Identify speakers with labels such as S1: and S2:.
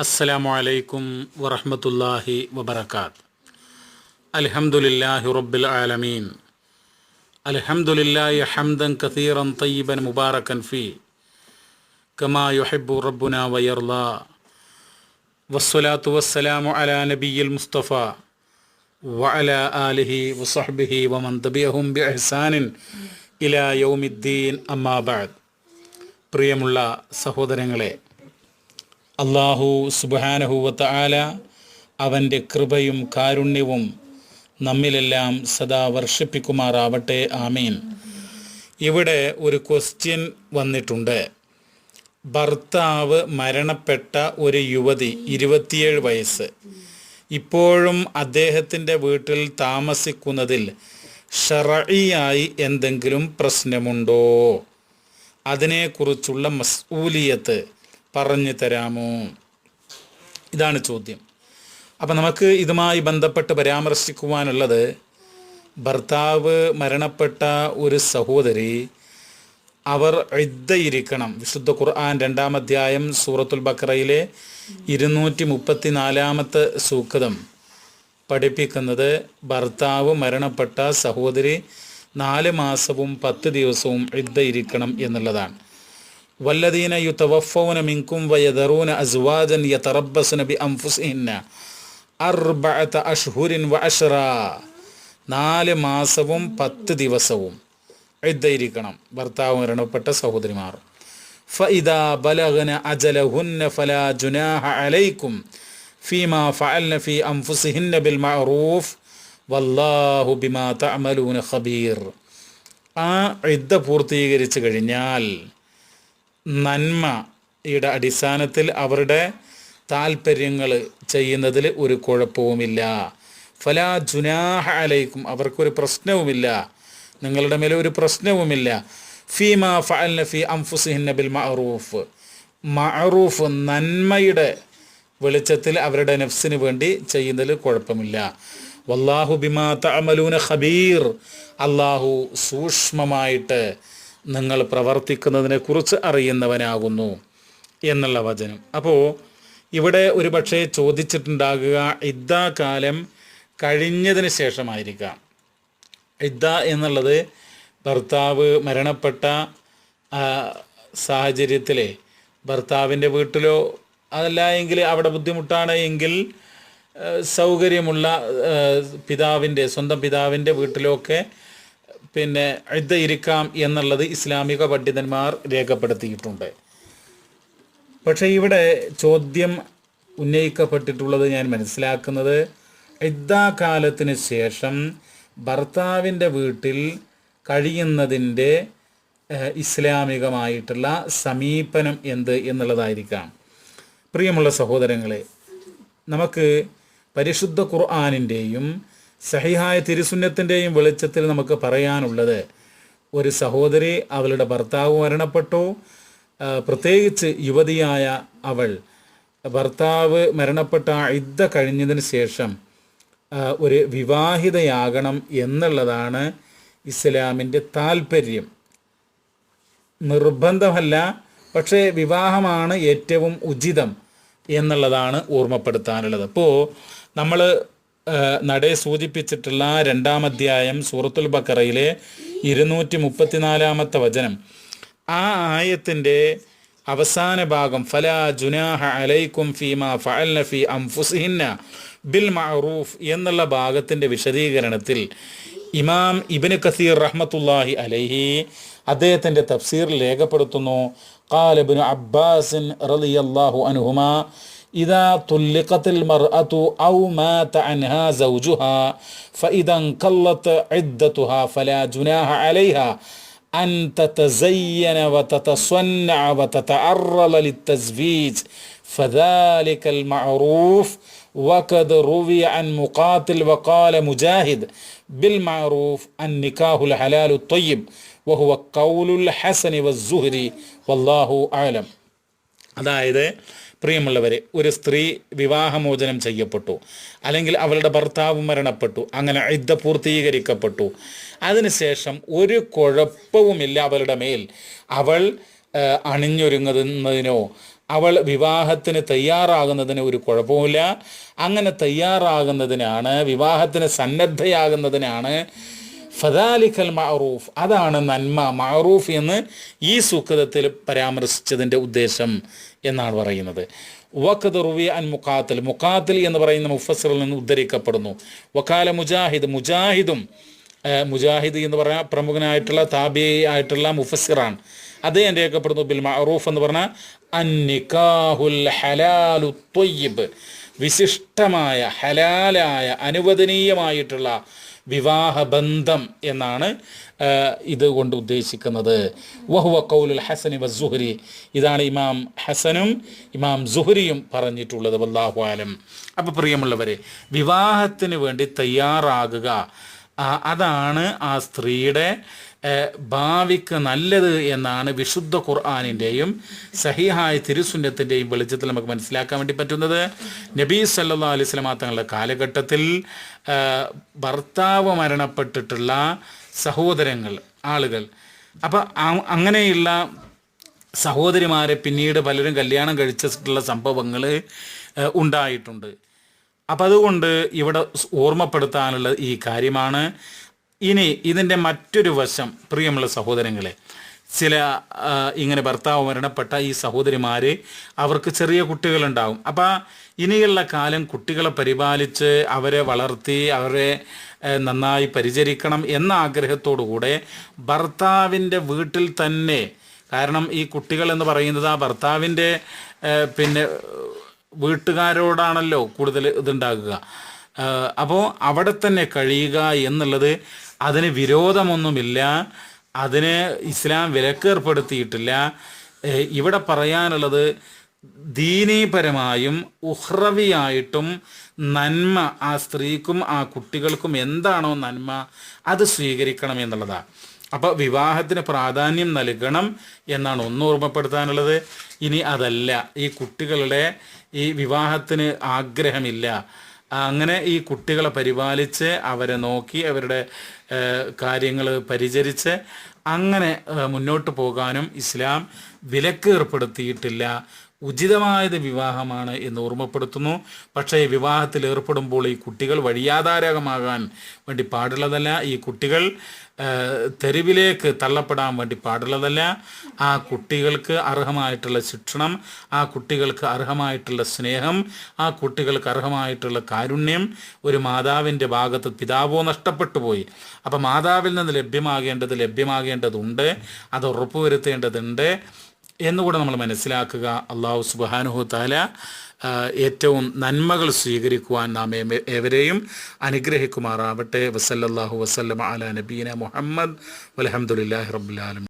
S1: അസ്സലാമു അലൈക്കും വറഹ്മത്തുള്ളാഹി വബറകാത്ത്. അൽഹംദുലില്ലാഹി റബ്ബിൽ ആലമീൻ. അൽഹംദുലില്ലാഹി ഹംദൻ കസീറൻ തയ്യിബൻ മുബാറക്കൻ ഫീ. കമാ യുഹിബ്ബു റബ്ബുന വയർല. വസ്സലാത്തു വസ്സലാമു അലാ നബിയിൽ മുസ്തഫ. വഅല ആലിഹി വസഹ്ബിഹി വമൻ തബിയഹും ബി ഇഹ്സാനിൻ ഇലാ യൗമിദ്ദീൻ. അമ്മാ ബഅദ്. പ്രിയമുള്ള സഹോദരങ്ങളെ അള്ളാഹു സുബാനഹുവത്ത ആല അവന്റെ കൃപയും കാരുണ്യവും നമ്മിലെല്ലാം സദാ വർഷിപ്പിക്കുമാറാവട്ടെ ആമീൻ. ഇവിടെ ഒരു ക്വസ്റ്റ്യൻ വന്നിട്ടുണ്ട്. ഭർത്താവ് മരണപ്പെട്ട ഒരു യുവതി ഇരുപത്തിയേഴ് വയസ്സ്. ഇപ്പോഴും അദ്ദേഹത്തിന്റെ വീട്ടിൽ താമസിക്കുന്നതിൽ ഷറയിയായി എന്തെങ്കിലും പ്രശ്നമുണ്ടോ? അതിനെക്കുറിച്ചുള്ള മസ്ഊലിയത്ത് പറഞ്ഞു തരാമോ? ഇതാണ് ചോദ്യം. അപ്പം നമുക്ക് ഇതുമായി ബന്ധപ്പെട്ട് പരാമർശിക്കുവാനുള്ളത് ഭർത്താവ് മരണപ്പെട്ട ഒരു സഹോദരി അവർ ഇദ്ദയിരിക്കണം. വിശുദ്ധ ഖുർആൻ രണ്ടാം അധ്യായം സൂറത്തുൽ ബക്രയിലെ ഇരുന്നൂറ്റി മുപ്പത്തി നാലാമത്തെ സൂക്തം പഠിപ്പിക്കുന്നത് ഭർത്താവ് മരണപ്പെട്ട സഹോദരി നാല് മാസവും പത്ത് ദിവസവും ഇദ്ദയിരിക്കണം എന്നുള്ളതാണ്. വല്ലദീന യു തവഫോന മിങ്കും വയദറൂന അസ്വാജൻ യ തറബസന ബി അംഫുസിന്ന അർബഅത അഷ്ഹുരിൻ വ അഷറ നാല് മാസവും പത്ത് ദിവസവും എഴുതയിരിക്കണം ഭർത്താവ് മരണപ്പെട്ട സഹോദരിമാർ. ഫഇദാ ബലഗന അജലഹുന്ന ഫലാ ജുനാഹ അലൈക്കും ഫീമാ ഫഅൽന ഫീ അംഫുസിഹിന്ന ബിൽ മഅറൂഫ്. വല്ലാഹു ബിമാ തഅമലൂന ഖബീർ. ആ ഇദ്ദ പൂർത്തീകരിച്ചു കഴിഞ്ഞാൽ നന്മയുടെ അടിസ്ഥാനത്തിൽ അവരുടെ താല്പര്യങ്ങൾ ചെയ്യുന്നതിൽ ഒരു കുഴപ്പവുമില്ല. ഫലാ ജുനാഹ അലൈക്കും അവർക്കൊരു പ്രശ്നവുമില്ല. നിങ്ങളുടെ മേലെ ഒരു പ്രശ്നവുമില്ല. ഫീമ ഫഅൽന ഫി അംഫുസിഹിന്ന ബിൽ മഅറൂഫ്. മഅറൂഫ് നന്മയുടെ വെളിച്ചത്തിൽ അവരുടെ നഫ്സിന് വേണ്ടി ചെയ്യുന്നതിൽ കുഴപ്പമില്ല. വല്ലാഹു ബിമാ തഅമലൂന ഖബീർ. അള്ളാഹു സൂക്ഷ്മമായിട്ട് നിങ്ങൾ പ്രവർത്തിക്കുന്നതിനെക്കുറിച്ച് അറിയുന്നവനാകുന്നു എന്നുള്ള വചനം. അപ്പോൾ ഇവിടെ ഒരു പക്ഷേ ചോദിച്ചിട്ടുണ്ടാകുക ഇദ്ദാകാലം കഴിഞ്ഞതിന് ശേഷമായിരിക്കാം. ഇദ്ദ എന്നുള്ളത് ഭർത്താവ് മരണപ്പെട്ട സാഹചര്യത്തിലെ ഭർത്താവിന്റെ വീട്ടിലോ അതല്ല എങ്കിൽ അവിടെ ബുദ്ധിമുട്ടാണ് എങ്കിൽ സൗകര്യമുള്ള പിതാവിന്റെ സ്വന്തം പിതാവിന്റെ വീട്ടിലൊക്കെ പിന്നെ ഇദ്ദ ഇരിക്കാം എന്നുള്ളത് ഇസ്ലാമിക പണ്ഡിതന്മാർ രേഖപ്പെടുത്തിയിട്ടുണ്ട്. പക്ഷേ ഇവിടെ ചോദ്യം ഉന്നയിക്കപ്പെട്ടിട്ടുള്ളത് ഞാൻ മനസ്സിലാക്കുന്നത് ഇദ്ദാകാലത്തിന് ശേഷം ഭർത്താവിന്റെ വീട്ടിൽ കഴിയുന്നതിന്റെ ഇസ്ലാമികമായിട്ടുള്ള സമീപനം എന്ത് എന്നുള്ളതായിരിക്കാം. പ്രിയമുള്ള സഹോദരങ്ങളെ നമുക്ക് പരിശുദ്ധ ഖുർആാനിന്റെയും സഹിഹായ തിരുസുന്നത്തിന്റെയും വെളിച്ചത്തിൽ നമുക്ക് പറയാനുള്ളത് ഒരു സഹോദരി അവളുടെ ഭർത്താവ് മരണപ്പെട്ടു. പ്രത്യേകിച്ച് യുവതിയായ അവൾ ഭർത്താവ് മരണപ്പെട്ട ഇദ്ദ കഴിഞ്ഞതിന് ശേഷം ഒരു വിവാഹിതയാകണം എന്നുള്ളതാണ് ഇസ്ലാമിന്റെ താല്പര്യം നിർബന്ധമല്ല പക്ഷേ വിവാഹമാണ് ഏറ്റവും ഉചിതം എന്നുള്ളതാണ് ഓർമ്മപ്പെടുത്താനുള്ളത്. അപ്പോൾ നമ്മൾ നടേ സൂചിപ്പിച്ചിട്ടുള്ള രണ്ടാം അധ്യായം സൂറത്തുൽ ബക്കറയിലെ ഇരുന്നൂറ്റി മുപ്പത്തിനാലാമത്തെ വചനം. ആ ആയത്തിന്റെ അവസാന ഭാഗം ഫല ജുനാഹ അലൈക്കും ഫീമ ഫഅൽന നഫി അംഫുസിഹിന്ന ബിൽ മഅറൂഫ് എന്നുള്ള ഭാഗത്തിന്റെ വിശദീകരണത്തിൽ ഇമാം ഇബിന് കസീർ റഹ്മത്തുല്ലാഹി അലൈഹി അദ്ദേഹത്തിന്റെ തഫ്സീർ രേഖപ്പെടുത്തുന്നു. കാലബിന് അബ്ബാസിൻ റളിയല്ലാഹു അൻഹുമാ إذا طلقت المرأة أو مات عنها زوجها فإذا انقلت عدتها فلا جناح عليها أن تتزين وتتصنع وتتعرض للتزويج فذلك المعروف وقد روي عن مقاتل وقال مجاهد بالمعروف النكاح الحلال الطيب وهو قول الحسن والزهري والله أعلم അതായത് പ്രിയമുള്ളവരെ ഒരു സ്ത്രീ വിവാഹമോചനം ചെയ്യപ്പെട്ടു അല്ലെങ്കിൽ അവളുടെ ഭർത്താവ് മരണപ്പെട്ടു അങ്ങനെ യുദ്ധ പൂർത്തീകരിക്കപ്പെട്ടു. അതിനുശേഷം ഒരു കുഴപ്പവുമില്ല അവളുടെ മേൽ. അവൾ അണിഞ്ഞൊരുങ്ങുന്നതിനോ അവൾ വിവാഹത്തിന് തയ്യാറാകുന്നതിന് ഒരു കുഴപ്പവുമില്ല. അങ്ങനെ തയ്യാറാകുന്നതിനാണ് വിവാഹത്തിന് സന്നദ്ധയാകുന്നതിനാണ് ഫദാലിക്കൽ മഅറൂഫ്. അതാണ് നന്മ. മഅറൂഫ് എന്ന് ഈ സുഖതത്തിൽ പരാമർശിച്ചതിന്റെ ഉദ്ദേശം എന്നാണ് പറയുന്നത്. വഖദ് റുവി അൻ മുഖാത്തിൽ. മുഖാത്തിൽ എന്ന് പറയുന്ന മുഫസറിൽ നിന്ന് ഉദ്ധരിക്കപ്പെടുന്നു. വക്കാല മുജാഹിദ്. മുജാഹിദും മുജാഹിദ് എന്ന് പറഞ്ഞാൽ പ്രമുഖനായിട്ടുള്ള താബി ആയിട്ടുള്ള മുഫസിറാണ് അദ്ദേഹം രേഖപ്പെടുന്നു ബിൽ മഅറൂഫ് എന്ന് പറഞ്ഞാൽ അന്നിക്കാഹുൽ ഹലാലു ത്വയ്യിബ്. വിശിഷ്ടമായ ഹലാലായ അനുവദനീയമായിട്ടുള്ള വിവാഹബന്ധം എന്നാണ് ഇത് കൊണ്ട് ഉദ്ദേശിക്കുന്നത്. വഹുവ കൗലുൽ ഹസനി വസുഹരി ഇതാണ് ഇമാം ഹസനും ഇമാം സുഹരിയും പറഞ്ഞിട്ടുള്ളത്. വല്ലാഹു ആലം. അപ്പോൾ പ്രിയമുള്ളവരെ വിവാഹത്തിന് വേണ്ടി തയ്യാറാകുക അതാണ് ആ സ്ത്രീയുടെ ഭാവിക്ക് നല്ലത് എന്നാണ് വിശുദ്ധ ഖുർആാനിന്റെയും സഹിഹായ തിരുസുന്നത്തിന്റെയും വെളിച്ചത്തിൽ നമുക്ക് മനസ്സിലാക്കാൻ വേണ്ടി പറ്റുന്നത്. നബീ സല്ലാ അലൈഹി സ്വലമാ തങ്ങളുടെ കാലഘട്ടത്തിൽ ഭർത്താവ് മരണപ്പെട്ടിട്ടുള്ള സഹോദരങ്ങൾ ആളുകൾ. അപ്പം അങ്ങനെയുള്ള സഹോദരിമാരെ പിന്നീട് പലരും കല്യാണം കഴിച്ചിട്ടുള്ള സംഭവങ്ങൾ ഉണ്ടായിട്ടുണ്ട്. അപ്പം അതുകൊണ്ട് ഇവിടെ ഓർമ്മപ്പെടുത്താനുള്ള ഈ കാര്യമാണ്. ഇനി ഇതിന്റെ മറ്റൊരു വശം പ്രിയമുള്ള സഹോദരങ്ങളെ ചില ഇങ്ങനെ ഭർത്താവ് മരണപ്പെട്ട ഈ സഹോദരിമാർ അവർക്ക് ചെറിയ കുട്ടികളുണ്ടാവും. അപ്പം ഇനിയുള്ള കാലം കുട്ടികളെ പരിപാലിച്ച് അവരെ വളർത്തി അവരെ നന്നായി പരിചരിക്കണം എന്ന ആഗ്രഹത്തോടു കൂടെ ഭർത്താവിന്റെ വീട്ടിൽ തന്നെ കാരണം ഈ കുട്ടികൾ എന്ന് പറയുന്നത് ആ ഭർത്താവിന്റെ പിന്നെ വീട്ടുകാരോടാണല്ലോ കൂടുതൽ ഇതുണ്ടാകുക. അപ്പോൾ അവിടെ തന്നെ കഴിയുക എന്നുള്ളത് അതിന് വിരോധമൊന്നുമില്ല. അതിന് ഇസ്ലാം വിലക്കേർപ്പെടുത്തിയിട്ടില്ല ഇവിടെ പറയാനുള്ളത് ദീനീപരമായും ഉഹ്രവിയായിട്ടും നന്മ ആ സ്ത്രീക്കും ആ കുട്ടികൾക്കും എന്താണോ നന്മ അത് സ്വീകരിക്കണം എന്നുള്ളതാണ് അപ്പോൾ വിവാഹത്തിന് പ്രാധാന്യം നൽകണം എന്നാണ് ഒന്ന് ഓർമ്മപ്പെടുത്താനുള്ളത്. ഇനി അതല്ല. ഈ കുട്ടികളുടെ ഈ വിവാഹത്തിന് ആഗ്രഹമില്ല. അങ്ങനെ ഈ കുട്ടികളെ പരിപാലിച്ച് അവരെ നോക്കി അവരുടെ കാര്യങ്ങൾ പരിചരിച്ച് അങ്ങനെ മുന്നോട്ട് പോകാനും ഇസ്ലാം വിലക്ക് ഏർപ്പെടുത്തിയിട്ടില്ല ഉചിതമായത് വിവാഹമാണ് എന്ന് ഓർമ്മപ്പെടുത്തുന്നു. പക്ഷേ വിവാഹത്തിൽ ഏർപ്പെടുമ്പോൾ ഈ കുട്ടികൾ വഴിയാധാരകമാകാൻ വേണ്ടി പാടുള്ളതല്ല. ഈ കുട്ടികൾ തെരുവിലേക്ക് തള്ളപ്പെടാൻ വേണ്ടി പാടുള്ളതല്ല. ആ കുട്ടികൾക്ക് അർഹമായിട്ടുള്ള ശിക്ഷണം ആ കുട്ടികൾക്ക് അർഹമായിട്ടുള്ള സ്നേഹം ആ കുട്ടികൾക്ക് അർഹമായിട്ടുള്ള കാരുണ്യം ഒരു മാതാവിന്റെ ഭാഗത്ത് പിതാവോ നഷ്ടപ്പെട്ടു പോയി അപ്പം മാതാവിൽ നിന്ന് ലഭ്യമാകേണ്ടത് ലഭ്യമാകേണ്ടതുണ്ട്. അത് ഉറപ്പുവരുത്തേണ്ടതുണ്ട്. എന്നുകൂടെ നമ്മൾ മനസ്സിലാക്കുക. അള്ളാഹു സുബാനുഹു താല ഏറ്റവും നന്മകൾ സ്വീകരിക്കുവാൻ നാം ഏവ- ഏവരെയും അനുഗ്രഹിക്കുമാറാവട്ടെ. വസല്ലാഹു വസ്ലം അല നബീന മുഹമ്മദ്. വലഹമുല്ലാ റബ്ബുലാലം